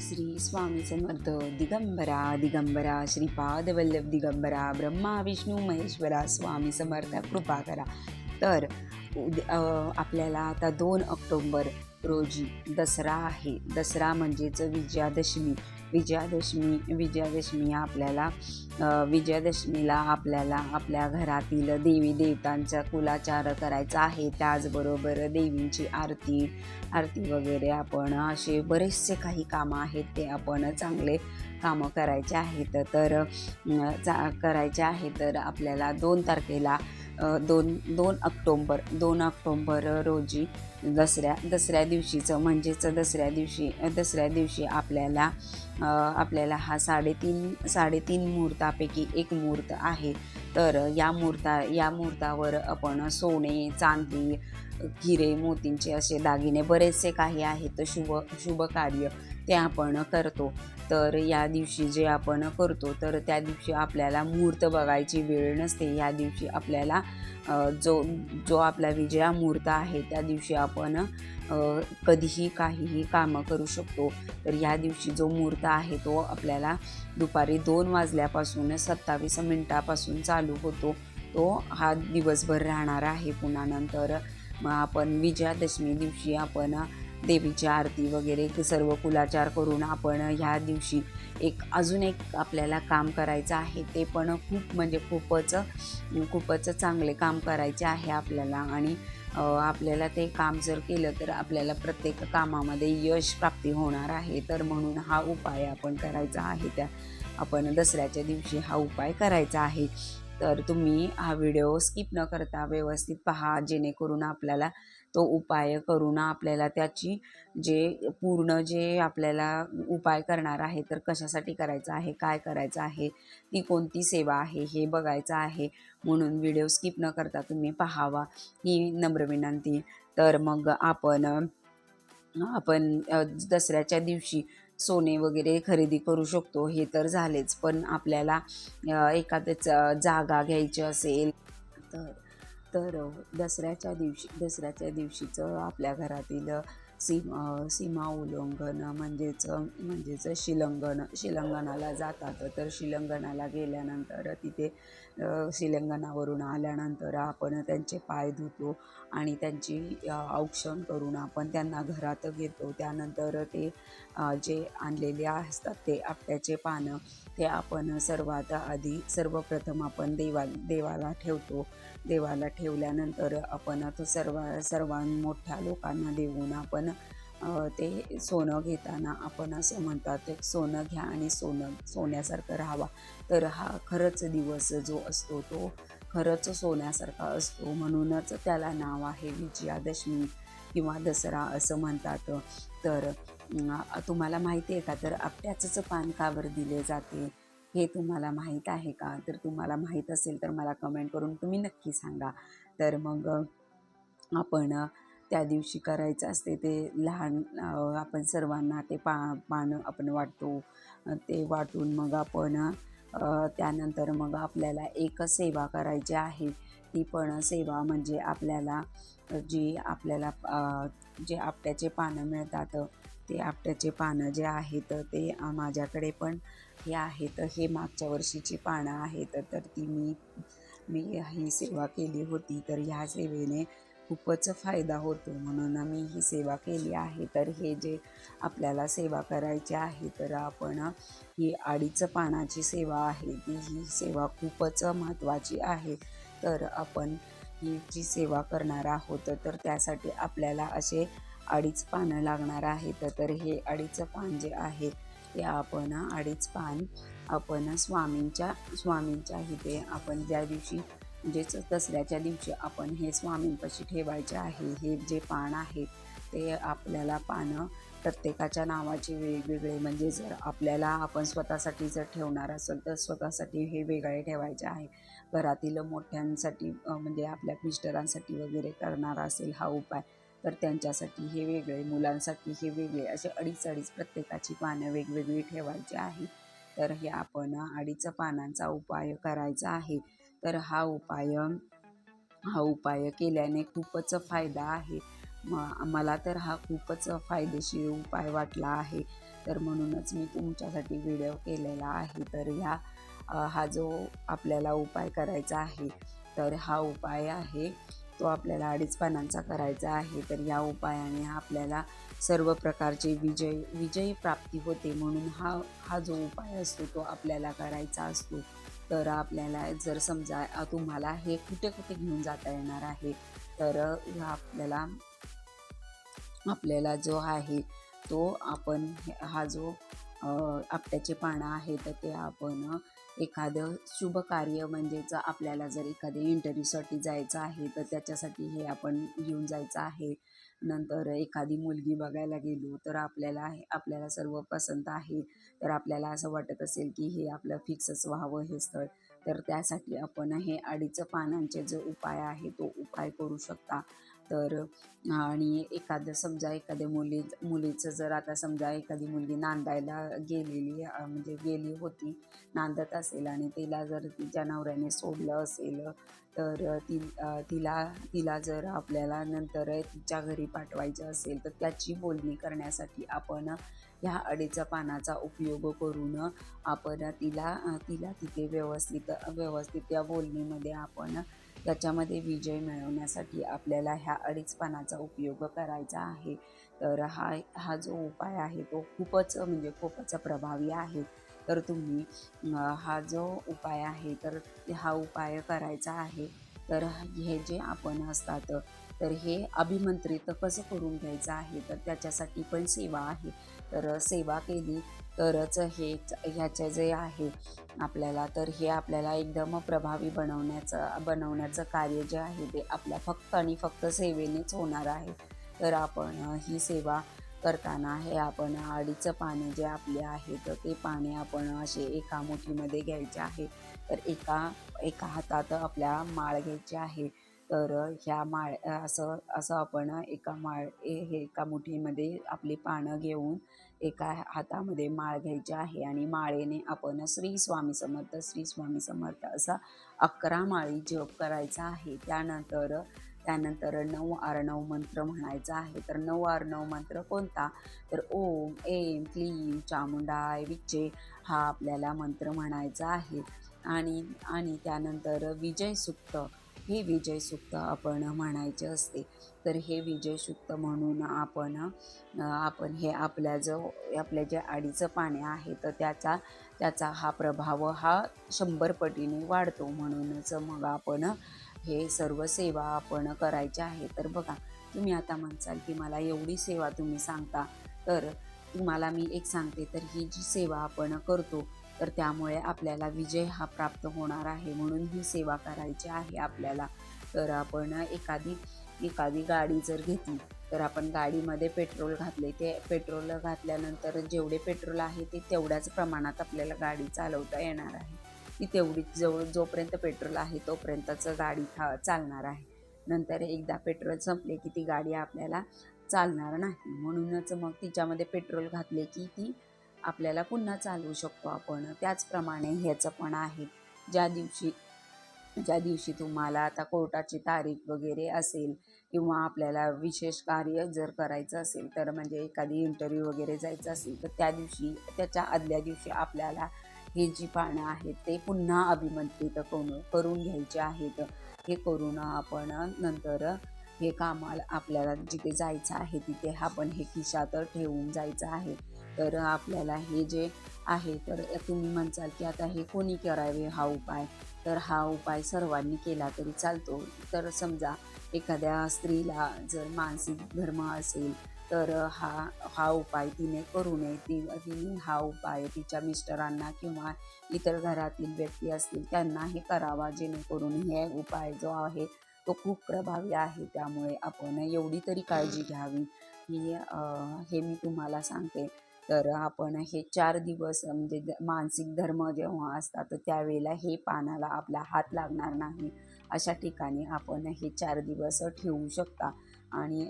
श्री स्वामी समर्थ दिगंबरा दिगंबरा श्रीपाद वल्लभ दिगंबरा ब्रह्मा विष्णू महेश्वरा स्वामी समर्थ कृपा करा. तर उद- आपल्याला आता दोन ऑक्टोंबर रोजी दसरा आहे. दसरा म्हणजेच विजयादशमी. विजयादशमी विजयादशमी आपल्याला विजयादशमीला आपल्याला आपल्या घरातील देवी देवतांचा कुलाचार करायचा आहे. त्याचबरोबर देवींची आरती आरती वगैरे आपण असे बरेचसे काही कामं आहेत ते आपण चांगले कामं करायचे आहेत. तर चा करायचे आहे तर आपल्याला दोन तारखेला दोन दोन ऑक्टोंबर दोन ऑक्टोंबर रोजी दसऱ्या दसऱ्या दिवशीचं म्हणजेच दसऱ्या दिवशी दसऱ्या दिवशी आपल्याला आपल्याला हा साडेतीन साडेतीन मुहूर्तापैकी एक मुहूर्त आहे. तर या मुहूर्ता या मुहूर्तावर आपण सोने चांदी हिरे मोतींचे असे दागिने बरेचसे काही आहेत. शुभ शुभ कार्य ते आपण करतो. तर या दिवशी जे आपण करतो तर त्या दिवशी आपल्याला मुहूर्त बघायची वेळ नसते. या दिवशी आपल्याला जो जो आपला विजया मुहूर्त आहे त्या दिवशी आपण कधीही काहीही कामं करू शकतो. तर या दिवशी जो मुहूर्त आहे तो आपल्याला दुपारी दोन वाजल्यापासून सत्तावीस मिनटापासून चालू होतो. तो हा दिवसभर राहणार आहे. पुन्हा नंतर मग आपण विजयादशमी दिवशी आपण देवीची आरती वगैरे सर्व कुलाचार करून आपण ह्या दिवशी एक अजून एक आपल्याला काम करायचं आहे ते पण खूप म्हणजे खूपच खूपच चांगले काम करायचे आहे आपल्याला. आणि आपल्याला ते काम जर केलं तर आपल्याला प्रत्येक कामामध्ये यश प्राप्ती होणार आहे. तर म्हणून हा उपाय आपण करायचा आहे. त्या आपण दसऱ्याच्या दिवशी हा उपाय करायचा आहे. तर तुम्ही हा व्हिडिओ स्किप न करता व्यवस्थित पहा जेणेकरून आपल्याला तो उपाय करून आपल्याला त्याची जे पूर्ण जे आपल्याला उपाय करणार आहे तर कशासाठी करायचं आहे काय करायचं आहे ती कोणती सेवा आहे हे बघायचं आहे. म्हणून व्हिडिओ स्किप न करता तुम्ही पाहावा ही नम्र विनंती. तर मग आपण आपण दसऱ्याच्या दिवशी सोने वगैरे खरेदी करू शकतो. हे तर झालेच पण आपल्याला अ, जागा घ्यायची असेल तर तर दसऱ्याच्या दिवशी दसऱ्याच्या दिवशीचं आपल्या घरातील सीमा सीमा उल्लंघन म्हणजेच म्हणजेच शिलंगन शिलंगनाला जातात. तर शिलंगणाला गेल्यानंतर तिथे अ, आल्यानंतर आपण त्यांचे पाय धुतो आणि त्यांची औक्षण करून आपण त्यांना घरात घेतो. त्यानंतर ते जे आणलेले असतात ते आपट्याचे पानं ते आपण सर्वात आधी सर्वप्रथम आपण देवा देवाला ठेवतो. देवाला ठेवल्यानंतर आपण तो सर्व सर्वां मोठ्या लोकांना देऊन आपण ते सोनं घेताना आपण असं म्हणतात सोनं घ्या आणि सोनं सोन्यासारखं राहावा. तर हा खरंच दिवस जो असतो तो खरंच सोन्यासारखा असतो. म्हणूनच त्याला नाव आहे विजयादशमी किंवा दसरा असं म्हणतात. तर तुम्हाला माहिती आहे का? तर आपट्याचंच पान कावर दिले जाते. हे तुम्हाला माहीत आहे का? तर तुम्हाला माहीत असेल तर मला कमेंट करून तुम्ही नक्की सांगा. तर मग आपण त्या दिवशी करायचं असते ते लहान आपण सर्वांना ते पा पानं आपण वाटतो. ते वाटून मग आपण त्यानंतर मग आपल्याला एक सेवा करायची आहे. ती पण सेवा म्हणजे आपल्याला जी आपल्याला जे आपट्याचे पानं मिळतात ते आपट्याचे पानं जे आहेत ते माझ्याकडे पण हे आहेत. हे मागच्या वर्षीची पानं आहेत. तर ती मी मी ही सेवा केली होती. तर ह्या सेवेने खूपच फायदा होतो. म्हणून आम्ही ही सेवा केली आहे. तर हे जे आपल्याला सेवा करायची आहे तर आपण ही अडीच पानाची सेवा आहे. ती ही सेवा खूपच महत्त्वाची आहे. तर आपण ही जी सेवा करणार आहोत तर त्यासाठी आपल्याला असे अडीच पानं लागणार आहेत. तर हे अडीच पान जे आहे ते आपण अडीच पान आपण स्वामींच्या स्वामींच्या इथे आपण ज्या दिवशी म्हणजेच दसऱ्याच्या दिवशी आपण हे स्वामींपाशी ठेवायचे आहे हे जे पान आहेत ते आपल्याला पानं प्रत्येकाच्या नावाचे वेगवेगळे म्हणजे जर आपल्याला आपण स्वतःसाठी जर ठेवणार असेल तर स्वतःसाठी हे वेगळे ठेवायचे आहे. घरातील मोठ्यांसाठी म्हणजे आपल्या मिस्टरांसाठी वगैरे करणार असेल हा उपाय तर त्यांच्यासाठी हे वेगळे मुलांसाठी हे वेगळे असे अडीच अडीच प्रत्येकाची पानं वेगवेगळी ठेवायची आहे. तर हे आपण अडीच पानांचा उपाय करायचा आहे. तर हा उपाय हा उपाय केल्याने खूपच फायदा आहे. म मला तर हा खूपच फायदेशीर उपाय वाटला आहे. तर म्हणूनच मी तुमच्यासाठी व्हिडिओ केलेला आहे. तर ह्या हा जो आपल्याला उपाय करायचा आहे तर हा उपाय आहे तो आपल्याला अडीच पानांचा करायचा आहे. तर या उपायाने आपल्याला सर्व प्रकारचे विजय विजयी प्राप्ती होते. म्हणून हा हा जो उपाय असतो तो आपल्याला करायचा असतो. तर आपल्याला जर समजा तुम्हाला हे कुठे कुठे घेऊन जाता येणार आहे तर आपल्याला आपल्याला जो आहे तो आपण हा जो आपट्याचे पानं आहे तर ते आपण एखादं शुभ कार्य म्हणजेच आपल्याला जर एखाद्या इंटरव्ह्यूसाठी जायचं आहे तर त्याच्यासाठी हे आपण घेऊन जायचं आहे. नंतर एखादी मुलगी बघायला गेलो तर आपल्याला आपल्याला सर्व पसंत आहे. तर आपल्याला असं वाटत असेल की हे आपलं फिक्सच व्हावं हे स्थळ. तर त्यासाठी आपण हे अडीच पानांचे जो उपाय आहे तो उपाय करू शकता. तर आणि एखादं समजा एखाद्या मुली मुलीचं जर आता समजा एखादी मुलगी नांदायला गेलेली म्हणजे गेली होती नांदत असेल आणि तिला जर तिच्या नवऱ्याने सोडलं असेल तर ती तिला तिला जर आपल्याला नंतर तिच्या घरी पाठवायचं असेल तर त्याची बोलणी करण्यासाठी आपण ह्या अडीचा पानाचा उपयोग करून आपण तिला तिला तिथे व्यवस्थित व्यवस्थित त्या बोलणीमध्ये आपण त्याच्यामध्ये विजय मिळवण्यासाठी आपल्याला ह्या अडीच पानाचा उपयोग करायचा आहे. तर हा हा जो उपाय आहे तो खूपच म्हणजे खूपच प्रभावी आहे. तर तुम्ही हा जो उपाय आहे तर हा उपाय करायचा आहे. तर हे जे आपण असतात तर हे अभिमंत्रित कसं करून घ्यायचं आहे? तर त्याच्यासाठी पण सेवा आहे. तर सेवा केली तरच हे ह्याचे जे आहे आपल्याला तर हे आपल्याला एकदम प्रभावी बनवण्याचं बनवण्याचं कार्य जे आहे ते आपल्या फक्त आणि फक्त सेवेनेच होणार आहे. तर आपण ही सेवा करताना हे आपण आडीचं पाणी जे आपले आहे तर ते पाणी आपण असे एका मुठीमध्ये घ्यायचे आहे. तर एका एका हातात आपल्या माळ घ्यायची आहे. तर ह्या माळ असं असं आपण एका माळ हे एका मुठीमध्ये आपली पानं घेऊन एका हातामध्ये माळ घ्यायची आहे आणि माळेने आपण श्री स्वामी समर्थ श्री स्वामी समर्थ असा अकरा माळी जप करायचा आहे. त्यानंतर त्यानंतर नऊ आर्णव मंत्र म्हणायचा आहे. तर नऊ आर्णव मंत्र कोणता? तर ओम एम क्लीम चामुंडाय विच्चे हा आपल्याला मंत्र म्हणायचा आहे. आणि आणि त्यानंतर विजय सुक्त हे विजयसुक्त आपण म्हणायचे असते. तर हे विजयसुक्त म्हणून आपण आपण हे आपल्या जो आपल्या जे आडीचं पाणी आहे तर त्याचा त्याचा हा प्रभाव हा शंभर पटीने वाढतो. म्हणूनच मग आपण हे सर्व सेवा आपण करायच्या आहे. तर बघा तुम्ही आता म्हणसाल की मला एवढी सेवा तुम्ही सांगता. तर तुम्हाला मी एक सांगते तर ही जी सेवा आपण करतो तर त्यामुळे आपल्याला विजय हा प्राप्त होणार आहे म्हणून ही सेवा करायची आहे आपल्याला. तर आपण एखादी एखादी गाडी जर घेतली तर आपण गाडीमध्ये पेट्रोल घातले ते पेट्रोल घातल्यानंतर जेवढे पेट्रोल आहे ते तेवढ्याच प्रमाणात आपल्याला गाडी चालवता येणार आहे. ती तेवढीच जवळ जोपर्यंत पेट्रोल आहे तोपर्यंतच गाडी था चालणार आहे. नंतर एकदा पेट्रोल संपले की ती गाडी आपल्याला चालणार नाही. म्हणूनच मग तिच्यामध्ये पेट्रोल घातले की ती आपल्याला पुन्हा चालवू शकतो आपण. त्याचप्रमाणे ह्याचं पण आहे. ज्या दिवशी ज्या दिवशी तुम्हाला आता कोर्टाची तारीख वगैरे असेल किंवा आपल्याला विशेष कार्य जर करायचं असेल तर म्हणजे एखादी इंटरव्ह्यू वगैरे जायचं असेल तर त्या दिवशी त्याच्या आदल्या दिवशी आपल्याला हे जी पानं आहेत ते पुन्हा अभिमंत्रित करून करून घ्यायचे आहेत. हे करून आपण नंतर हे कामाला आपल्याला जिथे जायचं आहे तिथे आपण हे खिशात ठेवून जायचं आहे. तर आपल्याला हे जे आहे तर तुम्ही म्हणचाल की आता हे कोणी करावे हा उपाय? तर हा उपाय सर्वांनी केला तरी चालतो. तर समजा एखाद्या स्त्रीला जर मानसिक धर्म असेल तर हा हा उपाय तिने करू नये. ती तिने हा उपाय तिच्या मिस्टरांना किंवा इतर घरातील व्यक्ती असतील त्यांना हे करावा. जेणेकरून हे उपाय जो आहे तो खूप प्रभावी आहे. त्यामुळे आपण एवढी तरी काळजी घ्यावी. ही हे मी तुम्हाला सांगते. तर आपण हे चार दिवस म्हणजे मानसिक धर्म जेव्हा असतात तर त्यावेळेला हे पानाला आपला हात लागणार नाही. अशा ठिकाणी आपण हे चार दिवस ठेवू शकता. आणि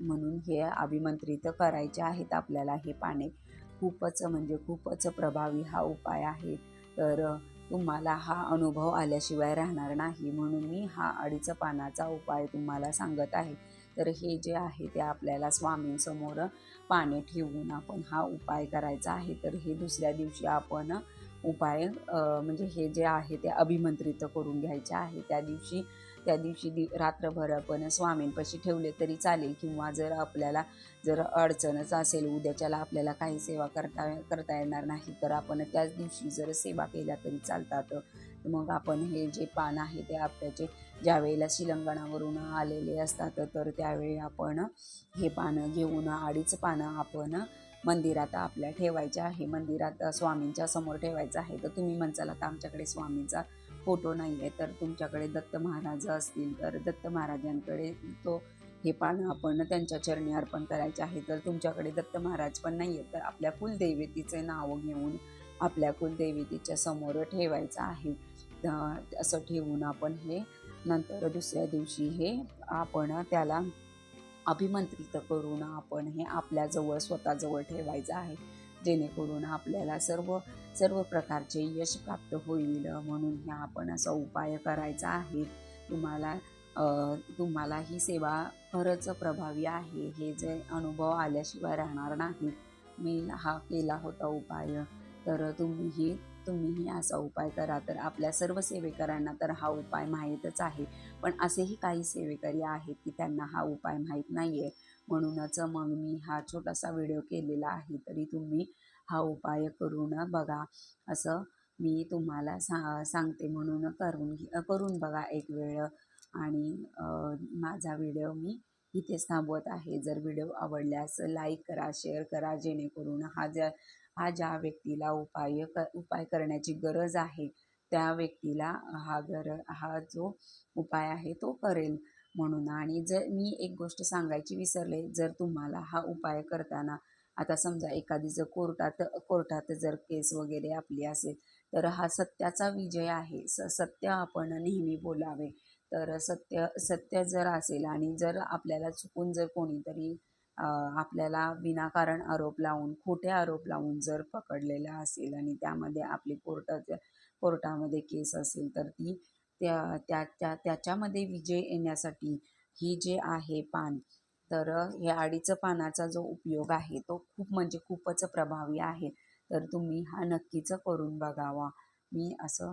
म्हणून हे अभिमंत्रित करायचे आहेत आपल्याला हे पाने. खूपच म्हणजे खूपच प्रभावी हा उपाय आहे. तर तुम्हाला हा अनुभव आल्याशिवाय राहणार नाही. म्हणून मी हा अडीच पानाचा उपाय तुम्हाला सांगत आहे. तर हे जे आहे ते आपल्याला स्वामींसमोर पाणी ठेवून आपण हा उपाय करायचा आहे. तर हे दुसऱ्या दिवशी आपण उपाय म्हणजे हे जे आहे ते अभिमंत्रित करून घ्यायचे आहे. त्या दिवशी त्या दिवशी दि रात्रभर आपण स्वामींपाशी ठेवले तरी चालेल किंवा जर आपल्याला जर अडचणच असेल उद्याच्याला आपल्याला काही सेवा करता करता येणार नाही तर आपण त्याच दिवशी जर सेवा केल्या तरी चालतात. मग आपण हे जे पान आहे ते आपल्याचे ज्या वेळेला शिलंगणावरून आलेले असतात तर त्यावेळी आपण हे पानं घेऊन अडीच पानं आपण मंदिरात आपल्या ठेवायचे आहे. मंदिरात स्वामींच्या समोर ठेवायचं आहे. तर तुम्ही म्हणचाल आता आमच्याकडे स्वामींचा फोटो नाही आहे तर तुमच्याकडे दत्त महाराज असतील तर दत्त महाराजांकडे तो हे पानं आपण त्यांच्या चरणी अर्पण करायचे आहे. तर तुमच्याकडे दत्त महाराज पण नाही आहेत तर आपल्या कुलदैवतीचे नाव घेऊन आपल्या कुलदैवतीच्या समोर ठेवायचं आहे. असं ठेवून आपण हे नंतर दुसऱ्या दिवशी हे आपण त्याला अभिमंत्रित करून आपण हे आपल्याजवळ स्वतःजवळ ठेवायचं आहे. जेणेकरून आपल्याला सर्व सर्व प्रकारचे यश प्राप्त होईल म्हणून हे आपण असा उपाय करायचा आहे. तुम्हाला तुम्हाला ही सेवा खरंच प्रभावी आहे. हे जे अनुभव आल्याशिवाय राहणार नाही. मी हा केला होता उपाय. तर तुम्हीही तुम्हीही असा उपाय करा तर आपल्या सर्व सेवेकरांना तर हा उपाय माहीतच आहे. पण असेही काही सेवेकरी आहेत की त्यांना हा उपाय माहीत नाही आहे म्हणूनच मग मी हा छोटासा व्हिडिओ केलेला आहे तरी तुम्ही हा उपाय करून बघा. असं मी तुम्हाला सा सांगते. म्हणून करून घे करून बघा एक वेळ. आणि माझा व्हिडिओ मी इथेच थांबवत आहे. जर व्हिडिओ आवडल्यास लाईक करा शेअर करा जेणेकरून हा ज्या हा ज्या व्यक्तीला उपाय क उपाय करण्याची गरज आहे त्या व्यक्तीला हा गर हा जो उपाय आहे तो करेल. म्हणून आणि जर मी एक गोष्ट सांगायची विसरले जर तुम्हाला हा उपाय करताना आता समजा एखादी जर कोर्टात कोर्टात जर केस वगैरे आपली असेल तर हा सत्याचा विजय आहे. स सत्य आपण नेहमी बोलावे. तर सत्य सत्य जर असेल आणि जर आपल्याला चुकून जर कोणीतरी आपल्याला विनाकारण आरोप लावून खोटे आरोप लावून जर पकडलेलं असेल आणि त्यामध्ये आपली कोर्टाच्या कोर्टामध्ये केस असेल तर ती त्या त्या त्या त्याच्यामध्ये विजय येण्यासाठी ही जे आहे पान तर हे अडीचं पानाचा जो उपयोग आहे तो खूप म्हणजे खूपच प्रभावी आहे. तर तुम्ही हा नक्कीच करून बघावा. मी असं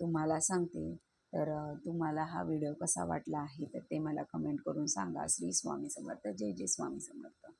तुम्हाला सांगते. तर तुम्हाला हा व्हिडिओ कसा वाटला आहे तर ते मला कमेंट करून सांगा. श्री स्वामी समर्थ. जय जय स्वामी समर्थ.